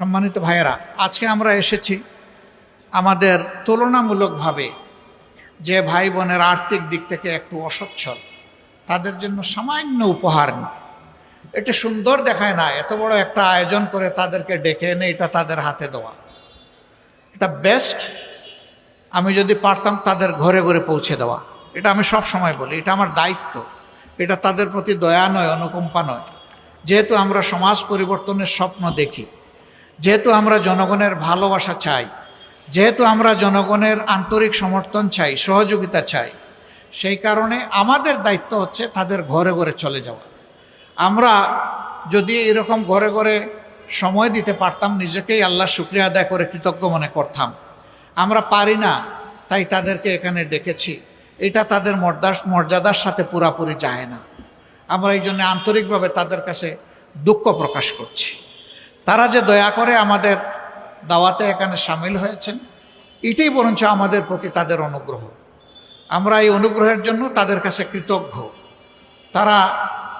সম্মানিত ভাইয়েরা, আজকে আমরা এসেছি আমাদের তুলনামূলকভাবে যে ভাই বোনের আর্থিক দিক থেকে একটু অসচ্ছল, তাদের জন্য সামান্য উপহার নিই। এটা সুন্দর দেখায় না, এত বড় একটা আয়োজন করে তাদেরকে ডেকে এনে এটা তাদের হাতে দেওয়া। এটা বেস্ট আমি যদি পারতাম তাদের ঘরে ঘরে পৌঁছে দেওয়া। এটা আমি সব সময় বলি, এটা আমার দায়িত্ব। এটা তাদের প্রতি দয়া নয়, অনুকম্পা নয়। যেহেতু আমরা সমাজ পরিবর্তনের স্বপ্ন দেখি যেহেতু আমরা জনগণের ভালোবাসা চাই, যেহেতু আমরা জনগণের আন্তরিক সমর্থন চাই, সহযোগিতা চাই, সেই কারণে আমাদের দায়িত্ব হচ্ছে তাদের ঘরে ঘরে চলে যাওয়া। আমরা যদি এরকম ঘরে ঘরে সময় দিতে পারতাম, নিজেকেই আল্লাহ শুক্রিয়া আদায় করে কৃতজ্ঞ মনে করতাম। আমরা পারি না, তাই তাদেরকে এখানে ডেকেছি। এটা তাদের মর্যাদার মর্যাদার সাথে পুরাপুরি যায় না। আমরা এই জন্য আন্তরিকভাবে তাদের কাছে দুঃখ প্রকাশ করছি। তারা যে দয়া করে আমাদের দাওয়াতে এখানে সামিল হয়েছেন, এটাই বরঞ্চ আমাদের প্রতি তাদের অনুগ্রহ। আমরা এই অনুগ্রহের জন্য তাদের কাছে কৃতজ্ঞ। তারা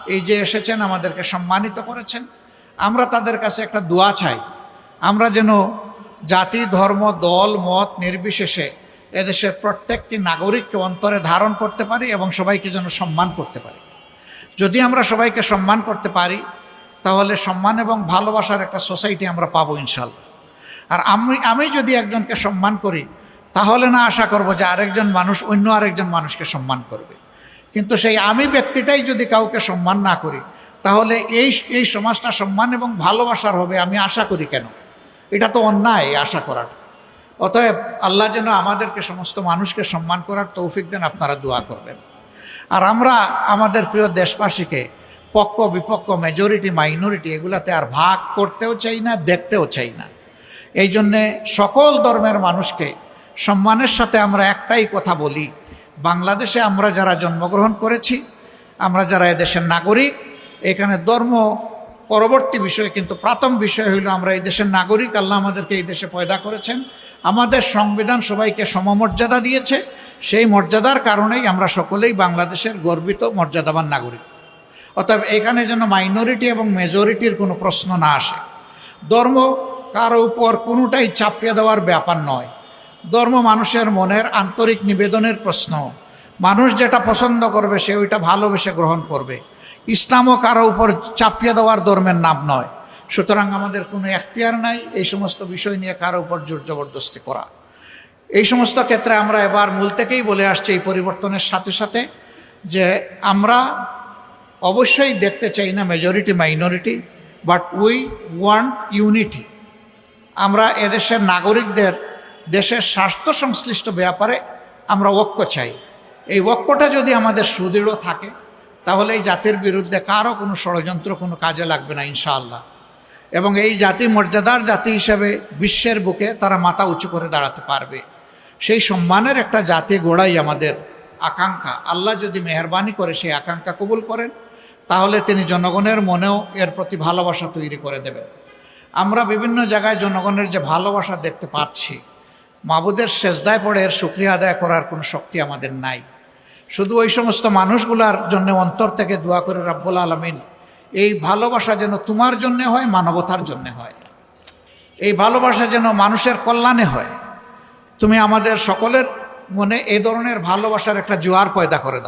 এই যে এসেছেন, আমাদেরকে সম্মানিত করেছেন। আমরা তাদের কাছে একটা দোয়া চাই। আমরা যেন জাতি, ধর্ম, দল, মত নির্বিশেষে এদেশের প্রত্যেকটি নাগরিককে অন্তরে ধারণ করতে পারি এবং সবাইকে যেন সম্মান করতে পারি। যদি আমরা সবাইকে সম্মান করতে পারি তাহলে সম্মান এবং ভালোবাসার একটা সোসাইটি আমরা পাবো ইনশাল্লাহ। আর আমি আমি যদি একজনকে সম্মান করি, তাহলে না আশা করব যে আরেকজন মানুষ অন্য আরেকজন মানুষকে সম্মান করবে। কিন্তু সেই আমি ব্যক্তিটাই যদি কাউকে সম্মান না করি, তাহলে এই এই সমাজটা সম্মান এবং ভালোবাসার হবে আমি আশা করি কেন? এটা তো অন্যায় আশা করাটা। অতএব আল্লাহ যেন আমাদেরকে সমস্ত মানুষকে সম্মান করার তৌফিক দেন, আপনারা দোয়া করবেন। আর আমরা, আমাদের প্রিয় দেশবাসীকে পক্ষ বিপক্ষ মেজরিটি মাইনরিটি এগুলাতে আর ভাগ করতেও চাই না, দেখতেও চাই না। এই জন্যে সকল ধর্মের মানুষকে সম্মানের সাথে আমরা একটাই কথা বলি, বাংলাদেশে আমরা যারা জন্মগ্রহণ করেছি, আমরা যারা এদেশের নাগরিক, এখানে ধর্ম পরবর্তী বিষয় কিন্তু প্রথম বিষয় হইল আমরা এই দেশের নাগরিক, আল্লাহ আমাদেরকে এই দেশে পয়দা করেছেন। আমাদের সংবিধান সবাইকে সমমর্যাদা দিয়েছে, সেই মর্যাদার কারণেই আমরা সকলেই বাংলাদেশের গর্বিত, মর্যাদাবান নাগরিক। অতএব এখানে যেন মাইনরিটি এবং মেজরিটির কোনো প্রশ্ন না আসে। ধর্ম কারও উপর কোনোটাই চাপিয়ে দেওয়ার ব্যাপার নয়। ধর্ম মানুষের মনের আন্তরিক নিবেদনের প্রশ্ন। মানুষ যেটা পছন্দ করবে, সে ওইটা ভালোবেসে গ্রহণ করবে। ইসলামও কারও উপর চাপিয়ে দেওয়ার ধর্মের নাম নয়। সুতরাং আমাদের কোনো এখতিয়ার নাই এই সমস্ত বিষয় নিয়ে কারও উপর জোর জবরদস্তি করা। এই সমস্ত ক্ষেত্রে আমরা এবার মূল থেকেই বলে আসছি এই পরিবর্তনের সাথে সাথে যে আমরা অবশ্যই দেখতে চাই না majority minority but we want unity আমরা এদেশের নাগরিকদের দেশের স্বাস্থ্য সংশ্লিষ্ট ব্যাপারে আমরা ঐক্য চাই। এই ঐক্যটা যদি আমাদের সুদৃঢ় থাকে, তাহলে এই জাতির বিরুদ্ধে কারও কোনো ষড়যন্ত্র কোনো কাজে লাগবে না, ইনশাআল্লাহ। এবং এই জাতি মর্যাদার জাতি হিসেবে বিশ্বের বুকে তারা মাথা উঁচু করে দাঁড়াতে পারবে। সেই সম্মানের একটা জাতি গোড়াই আমাদের আকাঙ্ক্ষা। আল্লাহ যদি মেহরবানি করে, সেই আকাঙ্ক্ষা কবুল করেন। তাহলে তিনি জনগণের মনেও এর প্রতি ভালোবাসা তৈরি করে দেবেন। আমরা বিভিন্ন জায়গায় জনগণের যে ভালোবাসা দেখতে পাচ্ছি, মাবুদের সেজদায় পড়ে এর সুক্রিয়া আদায় করার কোনো শক্তি আমাদের নাই। শুধু ওই সমস্ত মানুষগুলার জন্য অন্তর থেকে দোয়া করে রাব্বুল আলমিন, এই ভালোবাসা যেন তোমার জন্য হয়, মানবতার জন্য হয়। এই ভালোবাসা যেন মানুষের কল্যাণে হয়। তুমি আমাদের সকলের মনে এই ধরনের ভালোবাসার একটা জোয়ার পয়দা করে দাও।